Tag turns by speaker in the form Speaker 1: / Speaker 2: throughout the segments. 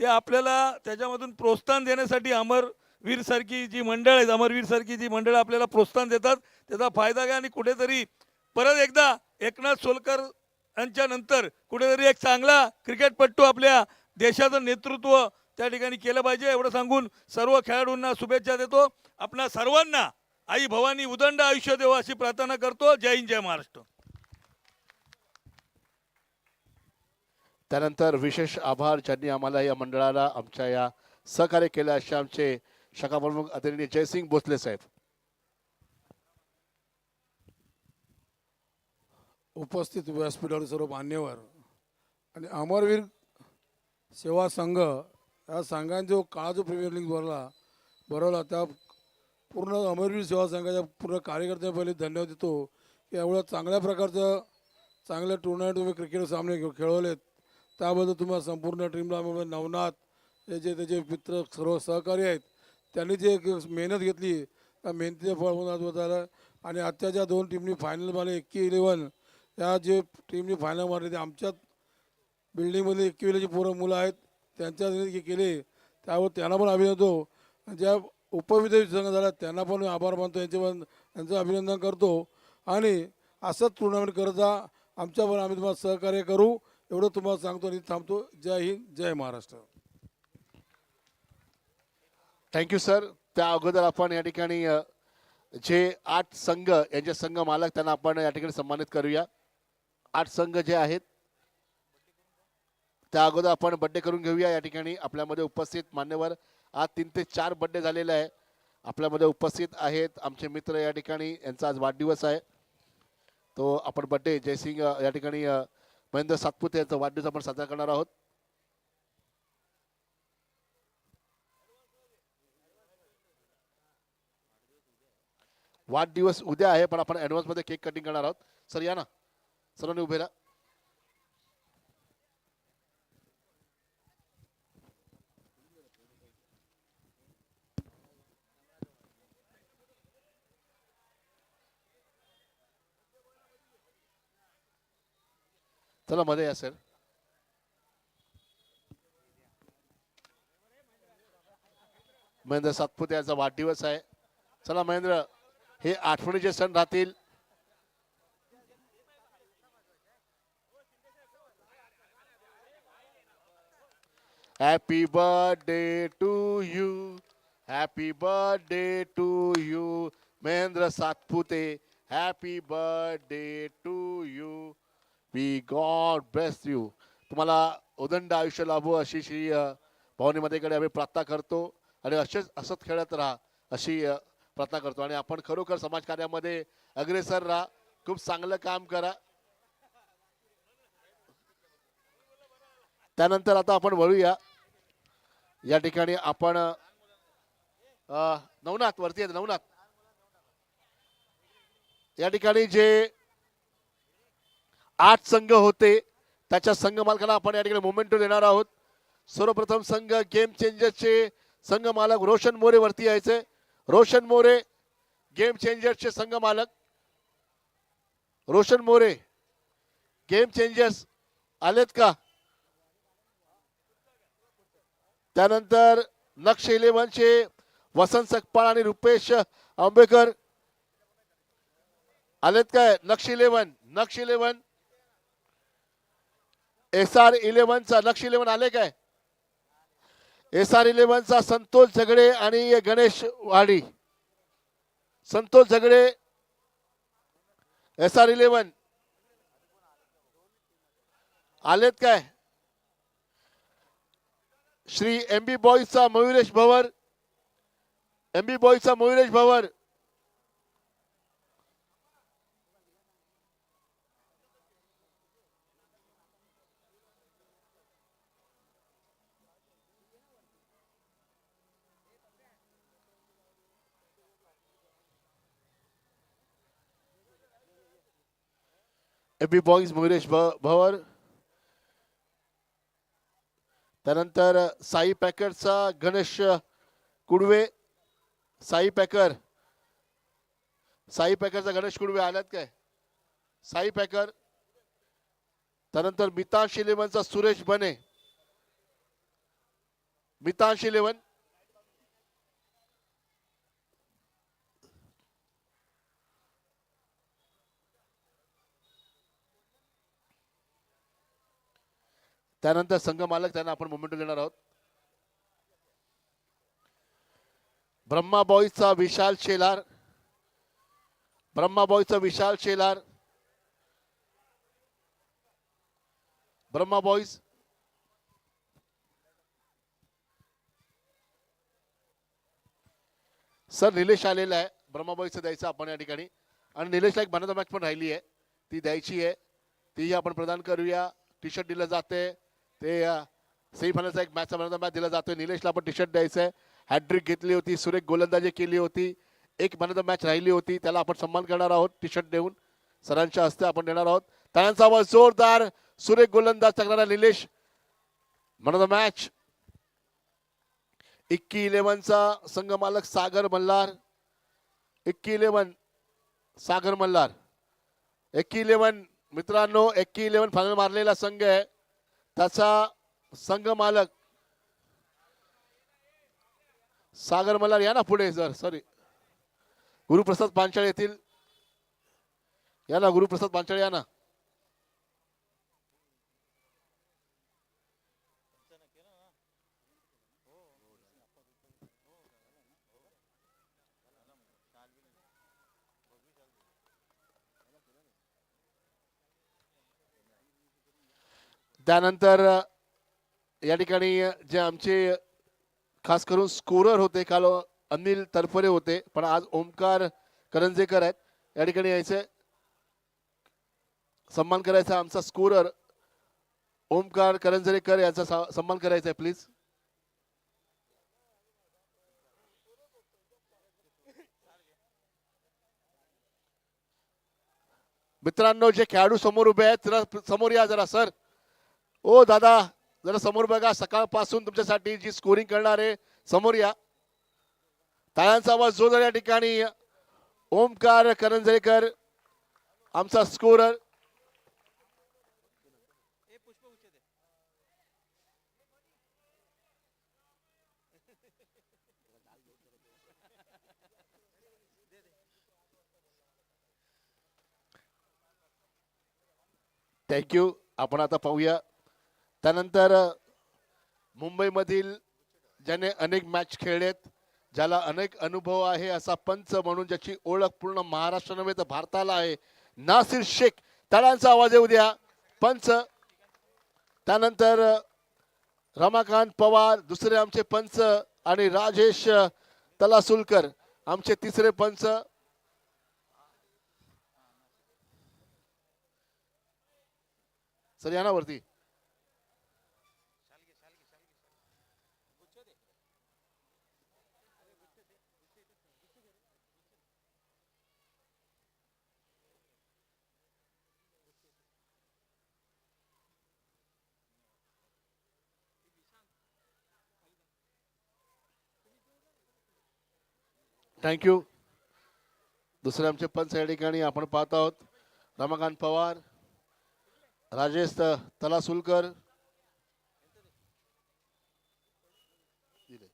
Speaker 1: ते आपल्याला त्याच्यामधून प्रोत्साहन देण्यासाठी अमरवीरसारखी जी मंडळ आहेत अमरवीर सारखी जी मंडळ आपल्याला प्रोत्साहन देतात त्याचा फायदा घ्या आणि कुठेतरी परत एकदा एकनाथ सोलकर यांच्या नंतर कुठेतरी एक चांगला क्रिकेटपट्टू आपल्या देशाचं नेतृत्व त्या ठिकाणी केलं पाहिजे. एवढं सांगून सर्व खेळाडूंना शुभेच्छा देतो. आपणा सर्वांना आई भवानी उदंड आयुष्य देव अशी प्रार्थना करतो. जय हिंद जय महाराष्ट्र.
Speaker 2: त्यानंतर विशेष आभार ज्यांनी आम्हाला या मंडळाला आमच्या या सहकार्य केलं. असे आमचे शाखा प्रमुख आदरणीय जयसिंग भोसले साहेब.
Speaker 3: उपस्थित व्यासपीठावर सर्व मान्यवर आणि अमरवीर सेवा संघ या संघाने जो काळा जो प्रीमियर लीग भरला भरवला त्या पूर्ण अमरवीर सेवा संघाच्या पूर्ण कार्यकर्त्या पहिले धन्यवाद देतो. की एवढं चांगल्या प्रकारचं चांगल्या टुर्नामेंट तुम्ही क्रिकेट सामने खेळवलेत. त्याबद्दल तुम्हाला संपूर्ण टीमला म्हणजे नवनाथ हे जे त्याचे मित्र सर्व सहकारी आहेत. त्यांनी जे एक मेहनत घेतली त्या मेहनतीचं फळ म्हणून आज होत आलं. आणि आत्ताच्या दोन टीमनी फायनल मारले एक्की इलेवन या जे टीमनी फायनल मारले ते आमच्याच बिल्डिंगमध्ये एकविलाची पोरं मुलं आहेत त्यांच्या जे केले त्यावर त्यांना पण अभिनंदतो ज्या उपविद्यापीठ संघ झाला त्यांना पण आभार मानतो यांचे पण यांचं अभिनंदन करतो. आणि असंच टुर्नामेंट करता आमच्या पण आम्ही तुम्हाला सहकार्य करू. एवढं तुम्हाला सांगतो आणि थांबतो. जय हिंद जय महाराष्ट्र.
Speaker 2: थँक्यू सर त्या अगोदर आपण या ठिकाणी जे आठ संघ यांचे संघ मालक त्यांना आपण या ठिकाणी सन्मानित करूया. आठ संघ जे आहेत त्या अगोदर आपण बड्डे करून घेऊया. या ठिकाणी आपल्यामध्ये उपस्थित मान्यवर आज तीन ते चार बड्डे झालेले आहे. आपल्यामध्ये उपस्थित आहेत आमचे मित्र या ठिकाणी यांचा आज वाढदिवस आहे. तो आपण बड्डे जयसिंग या ठिकाणी महेंद्र सातपुते यांचा वाढदिवस आपण साजरा करणार आहोत. वाढदिवस उद्या आहे पण आपण ॲडव्हान्समध्ये केक कटिंग करणार आहोत. सर या ना. सर्वांनी उभे राहा. चला मध्ये या सर महेंद्र सातपुते यांचा वाढदिवस आहे. चला महेंद्र हे आठवणीचे सण राहतील. Happy birthday to you happy birthday to you Mahendra Satpute happy birthday to you me god bless you तुम्हाला उदंड आयुष्य लाभो अशी श्री अ, आम्ही प्रार्थना करतो. आणि असेच असत खेळत राहा अशी प्रार्थना करतो. आणि आपण खरोखर समाजकार्यामध्ये अग्रेसर राहा. खूप चांगलं काम करा. त्यानंतर आता आपण वळूया. या ठिकाणी आपण नवनाथ वरती आहेत. नवनाथ. या ठिकाणी जे आठ संघ होते. त्याच्या संघ मालकाला आपण या ठिकाणी मोमेंटो देणार आहोत. सर्वप्रथम संघ गेम चेंजरचे संघ मालक रोशन मोरे वरती यायचे. रोशन मोरे गेम चेंजर्सचे संघ मालक. रोशन मोरे गेम चेंजर्स आलेत का? त्यानंतर नक्ष इलेव्हनचे वसंत सकपाळ आणि रुपेश आंबेकर. आलेत काय? Naksh eleven Naksh eleven S R इलेव्हनचा Laksh eleven आले काय? एस आर इलेव्हनचा संतोष झगडे आणि गणेश वाडी. संतोष झगडे एस आर इलेव्हन. आलेत काय? श्री एम बी बॉईजचा मयुरेश भवर. एम बी बॉईजचा मयुरेश भवर. एम बॉईज मुरेश भ- भवर. त्यानंतर साई पॅकरचा गणेश कुडवे. साई पॅकर. साई पॅकरचा गणेश कुडवे आल्यात काय? साई पॅकर. त्यानंतर मितांश इलेव्हनचा सुरेश बने. मितांश इलेवन त्यानंतर संघ मालक त्यांना आपण मोमेंट देणार आहोत. ब्रह्मा बॉईजचा विशाल शेलार ब्रह्मा बॉईजचा विशाल शेलार ब्रह्मा बॉईज सर निलेश आलेला आहे ब्रह्मा बॉईजचं द्यायचं आपण या ठिकाणी. आणि निलेशला एक बनता मॅच पण राहिली आहे. ती द्यायची आहे. तीही आपण प्रदान करूया. टी शर्ट दिलं जाते ते सेमीफायनलचा एक मॅचचा बनता मॅच दिला जातोय. निलेशला आपण टी शर्ट द्यायचं आहे हॅड्रिक घेतली होती. सुरेख गोलंदाजी केली होती. एक बनता मॅच राहिली होती. त्याला आपण सन्मान करणार आहोत. टी शर्ट देऊन सरांच्या हस्ते आपण देणार आहोत. त्यांचा आवाज जोरदार. सुरेख गोलंदाज टाकणारा निलेश. मन मॅच इक्की इलेव्हनचा संघ मालक सागर मल्हार. इक्की इलेव्हन सागर मल्हार. एक्की इलेव्हन मित्रांनो एक्की इलेव्हन फायनल मारलेला संघ आहे. त्याचा संघ मालक सागर मल्हार या ना पुढे सर सॉरी गुरुप्रसाद पांचाळ येथील या ना गुरुप्रसाद पांचाळ या ना. त्यानंतर या ठिकाणी जे आमचे खास करून स्कोरर होते काल अनिल तरफरे होते पण आज ओमकार करंजेकर आहेत. या ठिकाणी यायचे सन्मान करायचा आमचा स्कोरर ओमकार करंजरेकर यांचा सन्मान करायचा आहे प्लीज. मित्रांनो जे खेळाडू समोर उभे आहेत समोर या जरा सर. ओ दादा जरा समोर बघा सकाळपासून तुमच्यासाठी जी स्कोरिंग करणार आहे समोर या. टाळ्यांचा आवाज जोरदार या ठिकाणी. ओमकार करंजरेकर आमचा स्कोरर थँक्यू आपण आता पाहूया. त्यानंतर मुंबईमधील ज्याने अनेक मॅच खेळलेत ज्याला अनेक अनुभव आहे असा पंच म्हणून ज्याची ओळख पूर्ण महाराष्ट्र नव्हे तर भारताला आहे नासिर शेख. तळांचा आवाज येऊ द्या. पंच. त्यानंतर रमाकांत पवार दुसरे आमचे पंच आणि राजेश तलासुलकर आमचे तिसरे पंच. सर या ना वरती. थँक्यू दुसरे आमचे पंच या ठिकाणी आपण पाहत आहोत. रमाकांत पवार राजेश तलासुलकर दिले.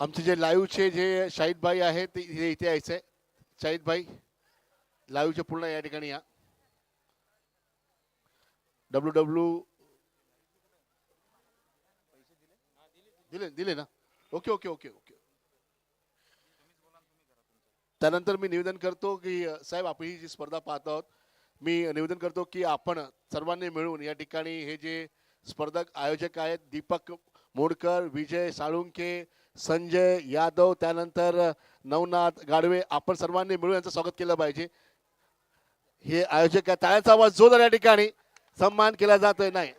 Speaker 2: आमचे जे लाईव्हचे जे शाहिद भाई आहेत ते इथे इथे यायचं. आहे शाहिद भाई लाईव्हचे पूर्ण या ठिकाणी या. डब्ल्यू डब्ल्यू दिले दिले ना? Okay okay okay okay. त्यानंतर मी निवेदन करतो की साहेब आपण ही जी स्पर्धा पाहत आहोत मी निवेदन करतो की आपण सर्वांनी मिळून या ठिकाणी हे जे स्पर्धक आयोजक आहेत दीपक मोडकर विजय साळुंके संजय यादव त्यानंतर नवनाथ गाडवे आपण सर्वांनी मिळून यांचं स्वागत केलं पाहिजे. हे आयोजक टाळ्याचा आवाज जोरदार या ठिकाणी सन्मान केला जातोय नाही.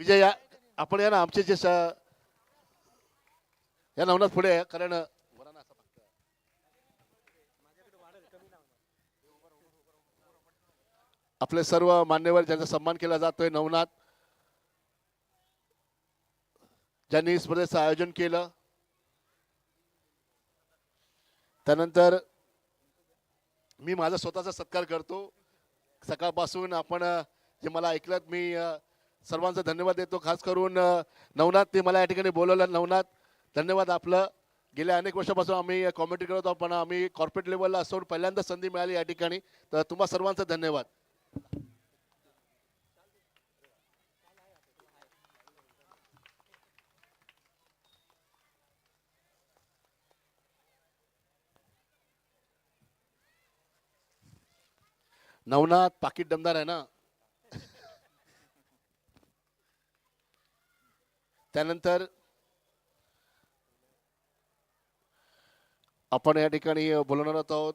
Speaker 2: विजय या आपण या ना आमचे जे या नवनाथ पुढे कारण आपले सर्व मान्यवर ज्यांचा सन्मान केला जातोय नवनाथ ज्यांनी स्पर्धेचं आयोजन केलं. त्यानंतर मी माझा स्वतःचा सत्कार करतो. सकाळपासून आपण जे मला ऐकलं मी सर्वांचा धन्यवाद देतो. खास करून नवनाथ ते मला या ठिकाणी बोलवलं. नवनाथ धन्यवाद आपलं. गेल्या अनेक वर्षापासून आम्ही कॉमेंट्री करत आहोत पण आम्ही कॉर्पोरेट लेवलला असून पहिल्यांदा संधी मिळाली या ठिकाणी. तर तुम्हा सर्वांचा धन्यवाद. नवनाथ पाकिट दमदार आहे ना? त्यानंतर आपण या ठिकाणी बोलणार आहोत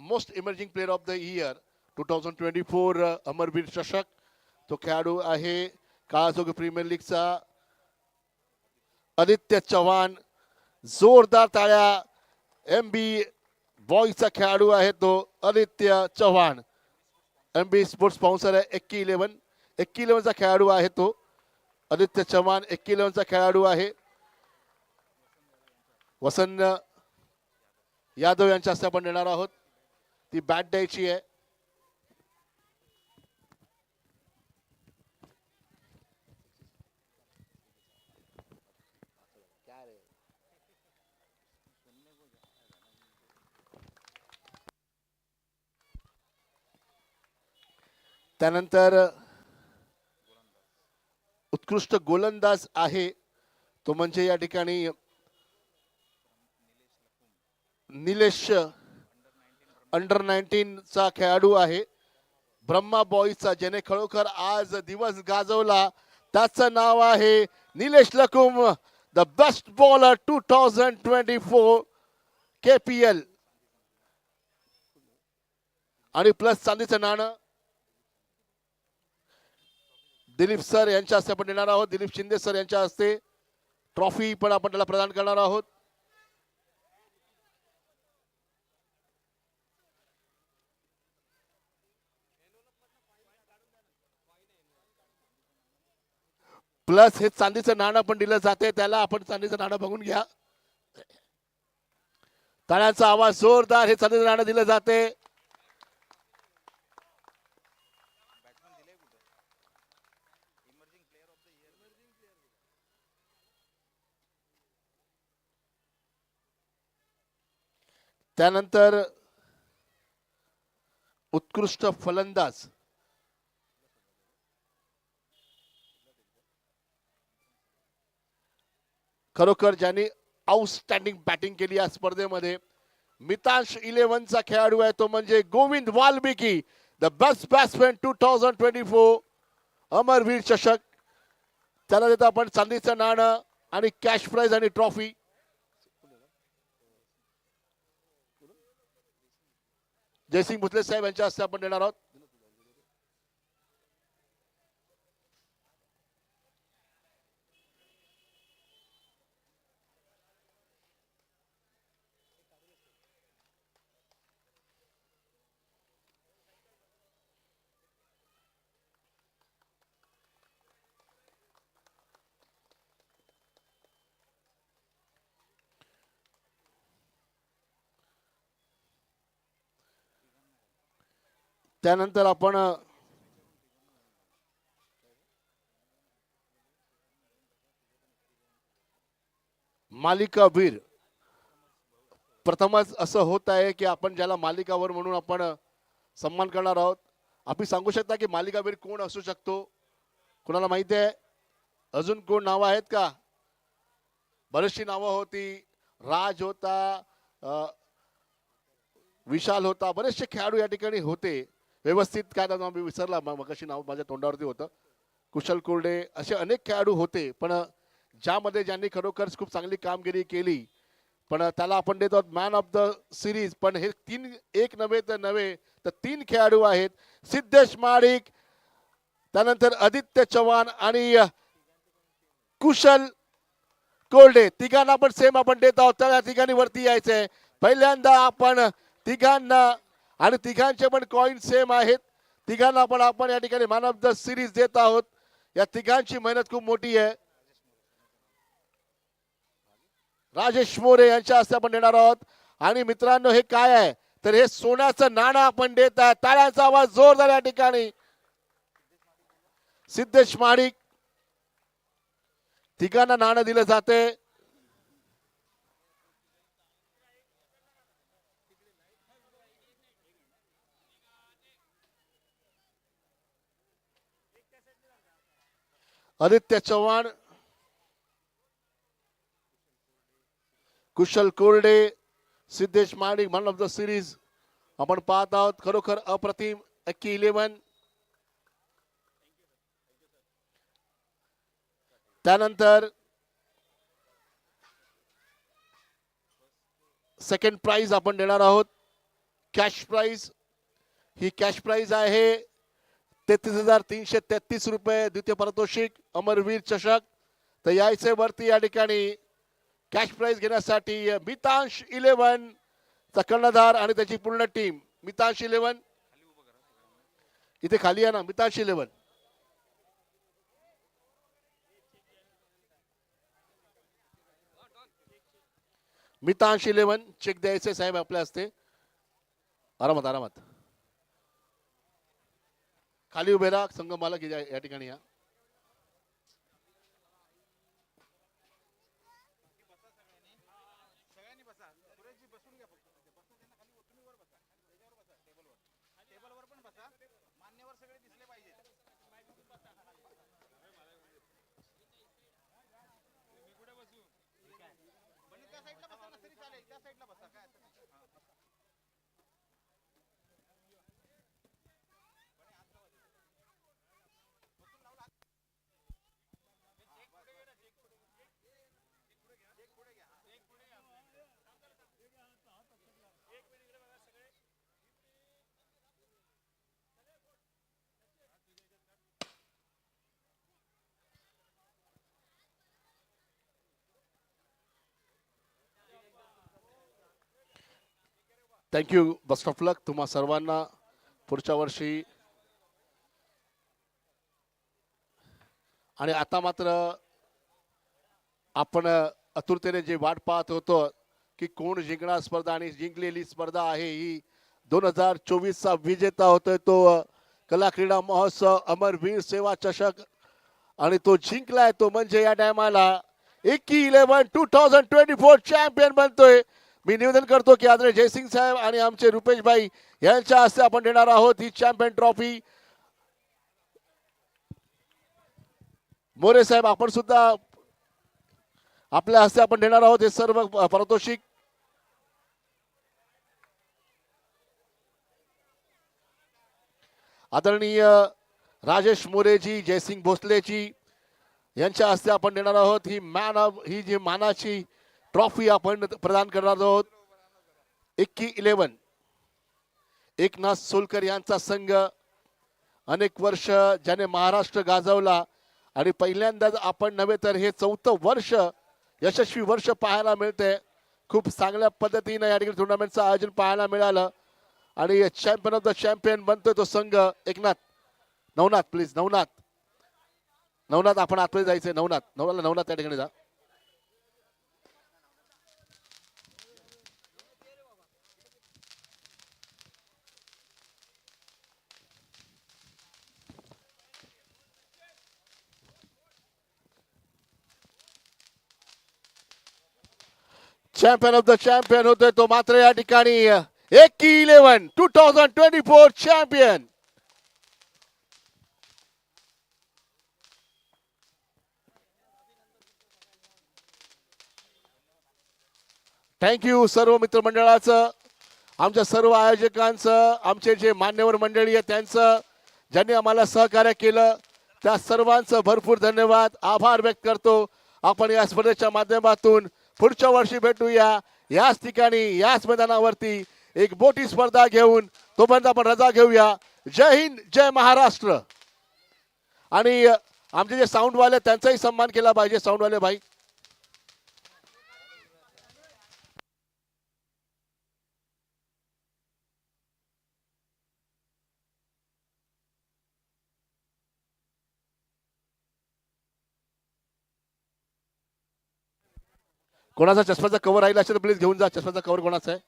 Speaker 2: most emerging player of the year two thousand twenty four Amarveer चषक. तो खेळाडू आहे काळासोग प्रीमियर लीगचा. आदित्य चव्हाण जोरदार ताळ्या एम बी बॉयचा खेळाडू आहे तो Aditya Chavan. M B sports sponsor आहे एक्की इलेव्हन एक्की इलेव्हनचा खेळाडू आहे तो. आदित्य चव्हाण एक्की इलेव्हनचा खेळाडू आहे. वसंत यादव यांच्या हस्ते आपण देणार आहोत. ती बॅट द्यायची आहे. त्यानंतर उत्कृष्ट गोलंदाज आहे तो म्हणजे या ठिकाणी निलेश अंडर नाईन्टीनचा खेळाडू आहे. ब्रह्मा बॉईजचा ज्याने खरोखर आज दिवस गाजवला. त्याचं नाव आहे Nilesh Lakum the best bowler two thousand twenty four K P L आणि प्लस चांदीचं नाणं दिलीप सर यांच्या हस्ते आपण देणार आहोत. दिलीप शिंदे सर यांच्या हस्ते ट्रॉफी पण आपण त्याला प्रदान करणार आहोत. प्लस हे चांदीचं नाणं पण दिलं जाते त्याला आपण चांदीचं नाणं बघून घ्या. टाळ्यांचा आवाज जोरदार हे चांदीचं नाणं दिलं जाते त्यानंतर उत्कृष्ट फलंदाज. खरोखर ज्यांनी आउटस्टँडिंग बॅटिंग केली या स्पर्धेमध्ये. मितांश इलेव्हनचा खेळाडू आहे तो म्हणजे Govind Valmiki the best batsman two thousand twenty four Amarveer चषक. त्याला देतो आपण चांदीचं नाणं आणि कॅश प्राईज आणि ट्रॉफी जयसिंग भुतले साहेब यांच्या हस्ते आपण देणार आहोत. त्यानंतर आपण मालिकावीर प्रथमच असं होत आहे की आपण ज्याला मालिकावर म्हणून आपण सन्मान करणार आहोत. आपण सांगू शकता की मालिकावीर कोण असू शकतो? कोणाला माहिती आहे? अजून कोण नावं आहेत का? बरीचशी नावं होती. राज होता विशाल होता. बरेचसे खेळाडू या ठिकाणी होते. व्यवस्थित काय नाव मी विसरला. मग कशी नाव माझ्या तोंडावरती होतं. कुशल कुर्डे असे अनेक खेळाडू होते पण ज्यामध्ये ज्यांनी खरोखर खूप चांगली कामगिरी केली पण त्याला आपण देतो मॅन ऑफ द सिरीज पण हे तीन एक नव्हे तर नव्हे तर तीन खेळाडू आहेत. सिद्धेश माडिक त्यानंतर आदित्य चव्हाण आणि कुशल कोल्डे तिघांना आपण सेम आपण देत आहोत. त्या ठिकाणी वरती यायचंय. पहिल्यांदा आपण तिघांना आणि तिघांचे पण कॉईन सेम आहेत. तिघांना पण आपण या ठिकाणी मॅन ऑफ द सिरीज देत आहोत. या तिघांची मेहनत खूप मोठी आहे. राजेश मोरे यांच्या हस्ते आपण देणार आहोत. आणि मित्रांनो हे काय आहे? तर हे सोन्याचं नाणं आपण देत आहे. ताळ्यांचा आवाज जोरदार या ठिकाणी. सिद्धेश माडिक. तिघांना नाणं दिलं जाते. आदित्य चव्हाण कुशल कोरडे सिद्धेश माणिक मन ऑफ द सिरीज आपण पाहत आहोत खरोखर अप्रतिम अक्की इलेव्हन त्यानंतर सेकंड प्राइज आपण देणार आहोत. कॅश प्राइज ही कॅश प्राइज आहे. तेहतीस हजार तीनशे तेहतीस रुपये द्वितीय पारितोषिक अमरवीर चषक. तर यायचे वरती या ठिकाणी. कॅश प्राईज घेण्यासाठी मितांश इलेव्हन चा कर्णधार आणि त्याची पूर्ण टीम. मितांश इलेव्हन. इथे खाली आहे ना Mitansh eleven. Mitansh eleven cheque द्यायचे साहेब आपल्या हस्ते. आरामात आरामात. खाली उभे राहा संघ मला या ठिकाणी या. थँक्यू बेस्ट ऑफ लक तुम्हा सर्वांना पुढच्या वर्षी. आणि आता मात्र आपण आतुरतेने जे वाट पाहत होतो की कोण जिंकणार स्पर्धा आणि जिंकलेली स्पर्धा आहे ही दोन हजार चोवीसचा विजेता होतोय तो कला क्रीडा महोत्सव अमरवीर सेवा चषक. आणि तो जिंकलाय तो म्हणजे या टायमाला Ekki eleven two thousand twenty four champion बनतोय. मी निवेदन करतो की आदरे जयसिंग साहेब आणि आमचे रुपेश भाई यांच्या हस्ते आपण देणार आहोत ही चॅम्पियन ट्रॉफी. मोरे साहेब आपण सुद्धा आपल्या हस्ते आपण देणार आहोत हे सर्व पारितोषिक. आदरणीय राजेश मोरेजी जयसिंग भोसलेजी यांच्या हस्ते आपण देणार आहोत ही मॅन ऑफ ही जी मानाची ट्रॉफी आपण प्रदान करणार आहोत. एक्की इलेवन एकनाथ सोलकर यांचा संघ अनेक वर्ष ज्याने महाराष्ट्र गाजवला आणि पहिल्यांदाच आपण नव्हे तर हे चौथं वर्ष यशस्वी वर्ष पाहायला मिळते. खूप चांगल्या पद्धतीनं या ठिकाणी टुर्नामेंटचं आयोजन पाहायला मिळालं. आणि चॅम्पियन ऑफ द चॅम्पियन बनतोय तो संघ. एकनाथ नवनाथ प्लीज नवनाथ. नवनाथ आपण आतमध्ये जायचंय. नवनाथ नवनाथ नवनाथ त्या ठिकाणी जा. चॅम्पियन ऑफ द चॅम्पियन होतोय तो मात्र या ठिकाणी एक eleven two thousand twenty four champion thank you सर्व मित्रमंडळाचं आमच्या सर्व आयोजकांचं आमचे जे मान्यवर मंडळी आहे त्यांचं ज्यांनी आम्हाला सहकार्य केलं त्या सर्वांचं भरपूर धन्यवाद. आभार व्यक्त करतो. आपण या स्पर्धेच्या माध्यमातून पुढच्या वर्षी भेटूया. याच ठिकाणी याच मैदानावरती एक मोठी स्पर्धा घेऊन तोपर्यंत आपण रजा घेऊया. जय हिंद जय महाराष्ट्र. आणि आमचे जे साऊंडवाले त्यांचाही सन्मान केला पाहिजे. साऊंडवाले भाई कोणाचा चष्म्याचा कवर राहिला असेल तर प्लीज घेऊन जा. चष्म्याचा कवर कोणाचा आहे?